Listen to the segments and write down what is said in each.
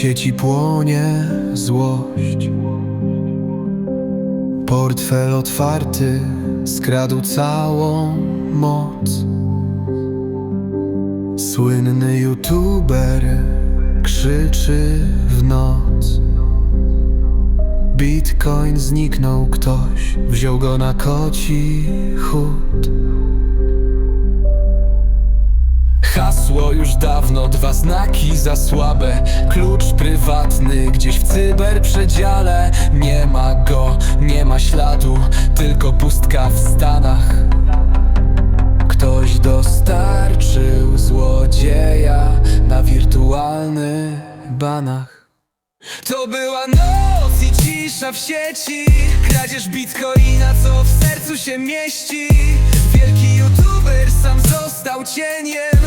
sieci płonie złość. Portfel otwarty skradł całą moc. Słynny youtuber krzyczy w noc. Bitcoin zniknął ktoś, wziął go na koci chód. Hasło już dawno, dwa znaki za słabe. Klucz prywatny gdzieś w cyberprzedziale. Nie ma go, nie ma śladu, tylko pustka w Stanach. Ktoś dostarczył złodzieja na wirtualny banach. To była noc i cisza w sieci. Kradzież bitcoina, co w sercu się mieści. Wielki youtuber sam został cieniem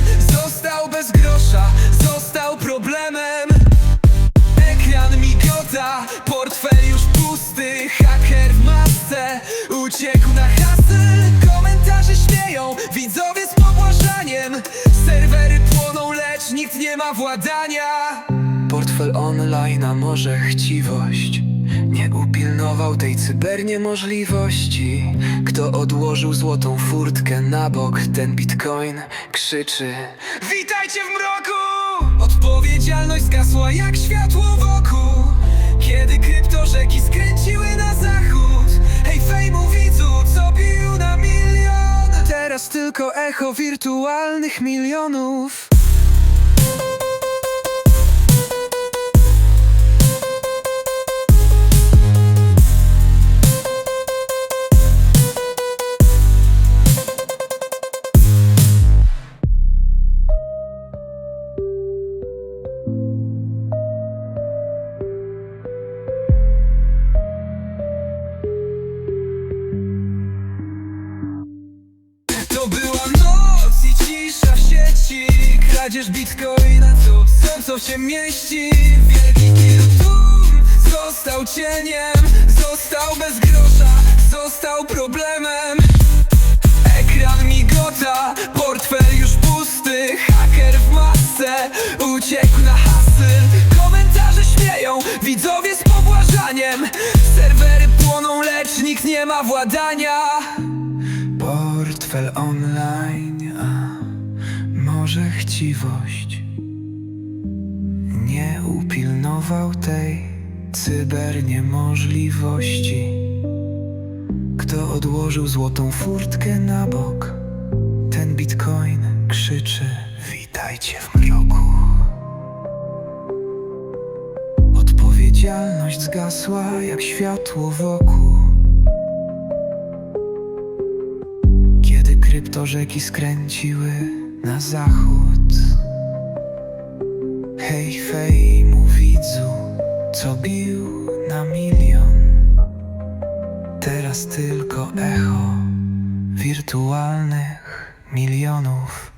portfel już pusty Haker w masce, uciekł na hasyl Komentarze śmieją, widzowie z pobłażaniem. Serwery płoną, lecz nikt nie ma władania. Portfel online, a może chciwość? Nie upilnował tej cyberniemożliwości. Kto odłożył złotą furtkę na bok Ten bitcoin krzyczy. Witajcie w mroku! Odpowiedzialność zgasła jak światło tylko echo wirtualnych milionów Kradzież bitcoina, co? W sercu się mieści? Wielki Kirtum został cieniem Został bez grosza, został problemem. Ekran migota, portfel już pusty. Haker w masce, uciekł na hasyl Komentarze śmieją, widzowie z pobłażaniem. Serwery płoną, lecz nikt nie ma władania. Portfel online, może chciwość Nie upilnował tej cyberniemożliwości. Kto odłożył złotą furtkę na bok Ten bitcoin krzyczy Witajcie w mroku Odpowiedzialność zgasła jak światło wokół. Kiedy kryptorzeki skręciły na zachód. Hej fejmu widzu, co bił na milion. Teraz tylko echo wirtualnych milionów